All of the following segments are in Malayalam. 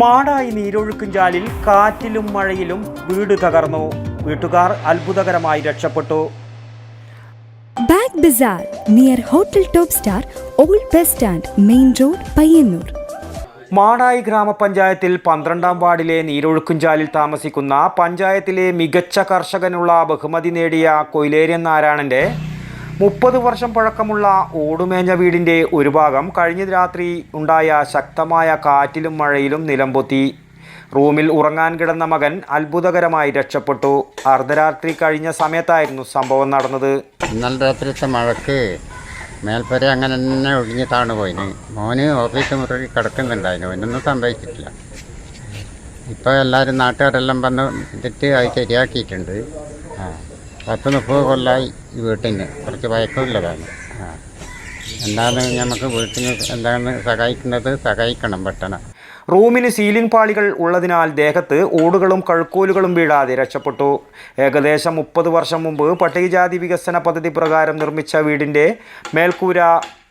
മാടായി നീരൊഴുക്കുംചാലിൽ കാറ്റിലും മഴയിലും വീട് തകർന്നു. വീട്ടുകാർ അത്ഭുതകരമായി രക്ഷപ്പെട്ടു. Bag bazaar near hotel top star old bus stand main road Payyanur. Madayi ഗ്രാമപഞ്ചായത്തിൽ പന്ത്രണ്ടാം വാർഡിലെ നീരൊഴുക്കുംചാലിൽ താമസിക്കുന്ന പഞ്ചായത്തിലെ മികച്ച കർഷകനുള്ള ബഹുമതി നേടിയ കൊയിലേര്യൻ നാരായണന്റെ മുപ്പത് വർഷം പഴക്കമുള്ള ഓടുമേഞ്ഞ വീടിന്റെ ഒരു ഭാഗം കഴിഞ്ഞ രാത്രി ഉണ്ടായ ശക്തമായ കാറ്റിലും മഴയിലും നിലംപൊത്തി. റൂമിൽ ഉറങ്ങാൻ കിടന്ന മകൻ അത്ഭുതകരമായി രക്ഷപ്പെട്ടു. അർദ്ധരാത്രി കഴിഞ്ഞ സമയത്തായിരുന്നു സംഭവം നടന്നത്. ഇന്നലെ രാത്രിത്തെ മഴക്ക് മേൽപ്പര അങ്ങനെ തന്നെ ഒഴിഞ്ഞ് താണു പോയിന്. മോന് ഓഫീസ് മുറി കിടക്കുന്നുണ്ടായിരുന്നു. ഒന്നൊന്നും സംഭവിച്ചിട്ടില്ല. ഇപ്പോൾ എല്ലാവരും നാട്ടുകാരെല്ലാം വന്ന് ഇതിട്ട് അത് ശരിയാക്കിയിട്ടുണ്ട്. ആ. പത്ത് മുപ്പത് കൊല്ലമായി ഈ വീട്ടിന്. കുറച്ച് വയക്കുള്ളതാണ് ആ. എന്താണ് നമുക്ക് വീട്ടിന് എന്താണ് സഹായിക്കുന്നത് സഹായിക്കണം പെട്ടെന്ന്. റൂമിന് സീലിംഗ് പാളികൾ ഉള്ളതിനാൽ ദേഹത്ത് ഓടുകളും കഴുക്കോലുകളും വീഴാതെ രക്ഷപ്പെട്ടു. ഏകദേശം മുപ്പത് വർഷം മുമ്പ് പട്ടികജാതി വികസന പദ്ധതി പ്രകാരം നിർമ്മിച്ച വീടിന്റെ മേൽക്കൂര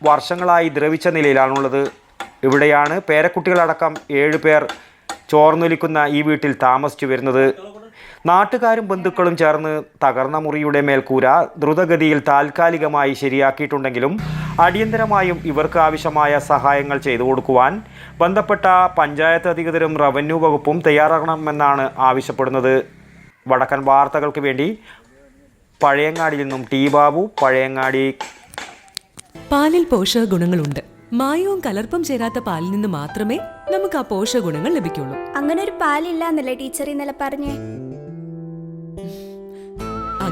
വർഷങ്ങളായി ദ്രവിച്ച നിലയിലാണുള്ളത്. ഇവിടെയാണ് പേരക്കുട്ടികളടക്കം ഏഴ് പേർ ചോർന്നൊലിക്കുന്ന ഈ വീട്ടിൽ താമസിച്ചു വരുന്നത്. നാട്ടുകാരും ബന്ധുക്കളും ചേർന്ന് തകർന്ന മുറിയുടെ മേൽക്കൂര ദ്രുതഗതിയിൽ താൽക്കാലികമായി ശരിയാക്കിയിട്ടുണ്ടെങ്കിലും അടിയന്തരമായും ഇവർക്ക് ആവശ്യമായ സഹായങ്ങൾ ചെയ്തു കൊടുക്കുവാൻ ബന്ധപ്പെട്ട പഞ്ചായത്ത് അധികൃതരും റവന്യൂ വകുപ്പും തയ്യാറാകണമെന്നാണ് ആവശ്യപ്പെടുന്നത്. വടക്കൻ വാർത്തകൾക്ക് വേണ്ടി പഴയങ്ങാടിയിൽ നിന്നും ടി ബാബു പഴയങ്ങാടി. പാലിൽ പോഷക ഗുണങ്ങളുണ്ട്. മായവും കലർപ്പും ചേരാത്ത പാലിൽ നിന്ന് മാത്രമേ നമുക്ക് ആ പോഷക ഗുണങ്ങൾ ലഭിക്കുള്ളൂ. അങ്ങനെ ഒരു പാലില്ല എന്നല്ലേ ടീച്ചർ ഇന്നലെ പറഞ്ഞേ?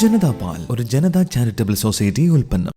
ജനതാ പാൽ ഒരു ജനതാ ചാരിറ്റബിൾ സൊസൈറ്റി ഉൽപ്പന്നം.